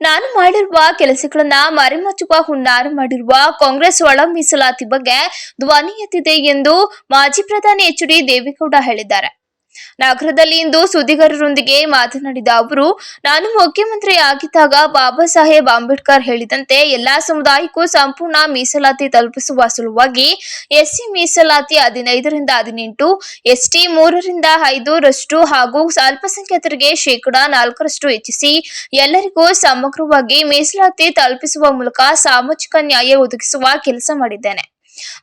ನಾನು ಮಾಡಿರುವ ಕೆಲಸಗಳನ್ನ ಮರೆಮಚ್ಚುವ ಹುನ್ನಾರ ಮಾಡಿರುವ ಕಾಂಗ್ರೆಸ್ ಒಳ ಮೀಸಲಾತಿ ಬಗ್ಗೆ ಧ್ವನಿ ಎತ್ತಿದೆ ಎಂದು ಮಾಜಿ ಪ್ರಧಾನಿ ಎಚ್ ಡಿ ದೇವೇಗೌಡ ಹೇಳಿದ್ದಾರೆ. ನಗರದಲ್ಲಿ ಇಂದು ಸುದ್ದಿಗಾರರೊಂದಿಗೆ ಮಾತನಾಡಿದ ಅವರು, ನಾನು ಮುಖ್ಯಮಂತ್ರಿ ಆಗಿದ್ದಾಗ ಬಾಬಾ ಸಾಹೇಬ್ ಅಂಬೇಡ್ಕರ್ ಹೇಳಿದಂತೆ ಎಲ್ಲಾ ಸಮುದಾಯಕ್ಕೂ ಸಂಪೂರ್ಣ ಮೀಸಲಾತಿ ತಲುಪಿಸುವ ಸಲುವಾಗಿ ಎಸ್ಸಿ ಮೀಸಲಾತಿ ಹದಿನೈದರಿಂದ ಹದಿನೆಂಟು, ಎಸ್ಟಿ ಮೂರರಿಂದ ಐದರಷ್ಟು ಹಾಗೂ ಅಲ್ಪಸಂಖ್ಯಾತರಿಗೆ ಶೇಕಡಾ ನಾಲ್ಕರಷ್ಟು ಹೆಚ್ಚಿಸಿ ಎಲ್ಲರಿಗೂ ಸಮಗ್ರವಾಗಿ ಮೀಸಲಾತಿ ತಲುಪಿಸುವ ಮೂಲಕ ಸಾಮಾಜಿಕ ನ್ಯಾಯ ಒದಗಿಸುವ ಕೆಲಸ ಮಾಡಿದ್ದೇನೆ.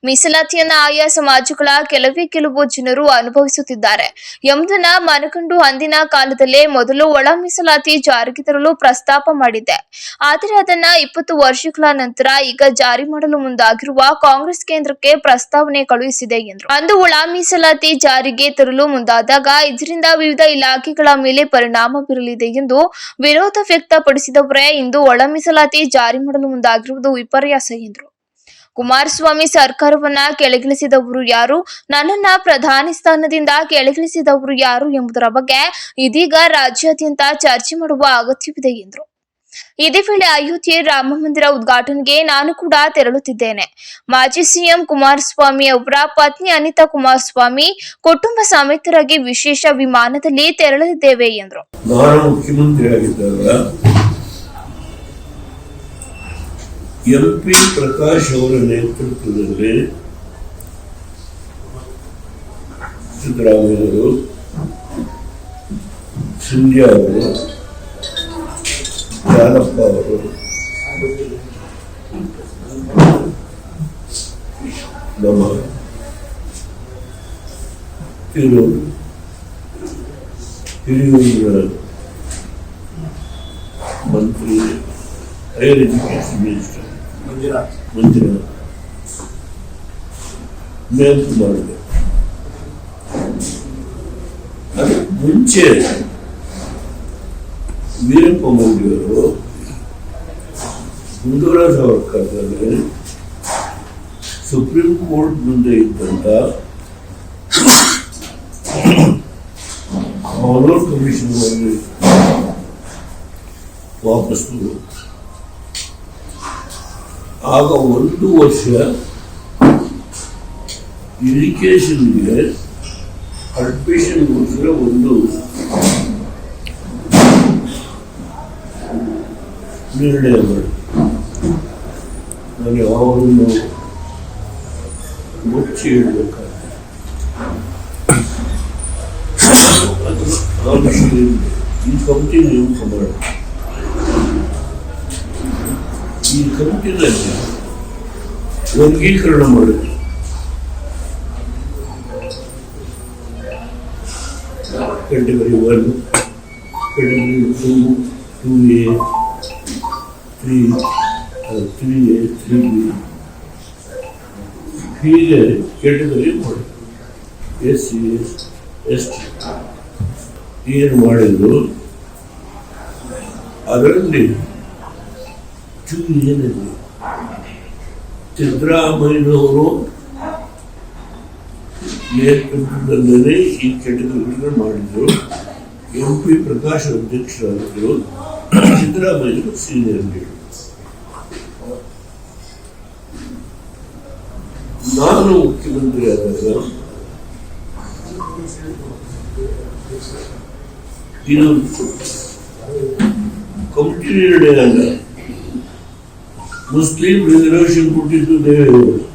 ಮೀಸಲಾತಿಯನ್ನ ಆಯಾ ಸಮಾಜಗಳ ಕೆಲವೇ ಕೆಲವು ಜನರು ಅನುಭವಿಸುತ್ತಿದ್ದಾರೆ. ಎಂಬುದನ್ನ ಮನಕಂಡು ಅಂದಿನ ಕಾಲದಲ್ಲೇ ಮೊದಲು ಒಳ ಮೀಸಲಾತಿ ಜಾರಿಗೆ ತರಲು ಪ್ರಸ್ತಾಪ ಮಾಡಿದೆ ಆದರೆ ಅದನ್ನ ಇಪ್ಪತ್ತು ವರ್ಷಗಳ ನಂತರ ಈಗ ಜಾರಿ ಮಾಡಲು ಮುಂದಾಗಿರುವ ಕಾಂಗ್ರೆಸ್ ಕೇಂದ್ರಕ್ಕೆ ಪ್ರಸ್ತಾವನೆ ಕಳುಹಿಸಿದೆ ಎಂದರು. ಅಂದು ಒಳ ಮೀಸಲಾತಿ ಜಾರಿಗೆ ತರಲು ಮುಂದಾದಾಗ ಇದರಿಂದ ವಿವಿಧ ಇಲಾಖೆಗಳ ಮೇಲೆ ಪರಿಣಾಮ ಬೀರಲಿದೆ ಎಂದು ವಿರೋಧ ವ್ಯಕ್ತಪಡಿಸಿದವರೇ ಇಂದು ಒಳ ಮೀಸಲಾತಿ ಜಾರಿ ಮಾಡಲು ಮುಂದಾಗಿರುವುದು ವಿಪರ್ಯಾಸ ಎಂದರು. ಕುಮಾರಸ್ವಾಮಿ ಸರ್ಕಾರವನ್ನ ಕೆಳಗಿಳಿಸಿದವರು ಯಾರು? ನನ್ನನ್ನ ಪ್ರಧಾನಿ ಸ್ಥಾನದಿಂದ ಕೆಳಗಿಳಿಸಿದವರು ಯಾರು ಎಂಬುದರ ಬಗ್ಗೆ ಇದೀಗ ರಾಜ್ಯಾದ್ಯಂತ ಚರ್ಚೆ ಮಾಡುವ ಅಗತ್ಯವಿದೆ ಎಂದರು. ಇದೇ ವೇಳೆ ಅಯೋಧ್ಯೆ ರಾಮ ಮಂದಿರ ಉದ್ಘಾಟನೆಗೆ ನಾನು ಕೂಡ ತೆರಳುತ್ತಿದ್ದೇನೆ. ಮಾಜಿ ಸಿಎಂ ಕುಮಾರಸ್ವಾಮಿ ಅವರ ಪತ್ನಿ ಅನಿತಾ ಕುಮಾರಸ್ವಾಮಿ ಕುಟುಂಬ ಸಮೇತರಾಗಿ ವಿಶೇಷ ವಿಮಾನದಲ್ಲಿ ತೆರಳಲಿದ್ದೇವೆ ಎಂದರು ನಾನು ಮುಖ್ಯಮಂತ್ರಿ ಆಗಿದ್ದಾಗ ಎಂ ಪಿ ಪ್ರಕಾಶ್ ಅವರ ನೇತೃತ್ವದಲ್ಲಿ ಸಿದ್ದರಾಮಯ್ಯವರು ಸಿಂಧ್ಯಾ ಅವರು ಜಾನಪ್ಪ ಅವರು ನಮ್ಮ ಇವರು ಹಿರಿಯೂರಿನ ಮಂತ್ರಿ higher education minister ಮಂಜುನಾಥ್ ಮೇಲ್ಕುಮಾರ್ ಅದಕ್ಕೆ ಮುಂಚೆ ವೀರಪ್ಪ ಮೊಯ್ಲಿಯವರು ಗುಂಡೂರಾವ್ ಅವರ ಕಾಲದಲ್ಲಿ ಸುಪ್ರೀಂ ಕೋರ್ಟ್ ಮುಂದೆ ಇದ್ದಂತ ಮನೋರ್ ಕಮಿಷನ್ ವಾಪಸ್ ಬಂದರು. ಆಗ ಒಂದು ವರ್ಷ ಇರಿಗೇಷನ್ಗೆ ಅಡ್ಮಿಷನ್ಗೋಸ್ಕರ ಒಂದು. ನಿರ್ಣಯ ಮಾಡಿ. ನಾನು ಯಾವಾಗಲೂ ಮುಚ್ಚಿ ವಿಷಯದಲ್ಲಿ ಈ ಕಂಪ್ನಿ ನೇಮಕ ಮಾಡಿ. ಈ ಕಂಪನಿ ತಂದು ವರ್ಗೀಕರಣ ಮಾಡಿದ್ದು category one category two two A three three A three ಕ್ರೀ ಕೆಮರಿ ಮಾಡು. ಎಸ್ ಸಿ ಎಸ್ ಏನು ಮಾಡಿದರು? ಅದರಲ್ಲಿ ಟೂ ಏನಿದೆ ಸಿದ್ದರಾಮಯ್ಯನವರು ನೇತೃತ್ವದಲ್ಲೇ ಈ ಚಟುವಟಿಕೆ ಮಾಡಿದ್ರು. ಎಂ ಪಿ ಪ್ರಕಾಶ್ ಅಧ್ಯಕ್ಷರಾಗಿದ್ದರು ಸಿದ್ದರಾಮಯ್ಯರು ಸೀನಿಯರ್ ನಾನು ಮುಖ್ಯಮಂತ್ರಿ ಆದಾಗ ಇದು ಕಮಿಟಿ ನಿರ್ಣಯ Muslim resolution put into the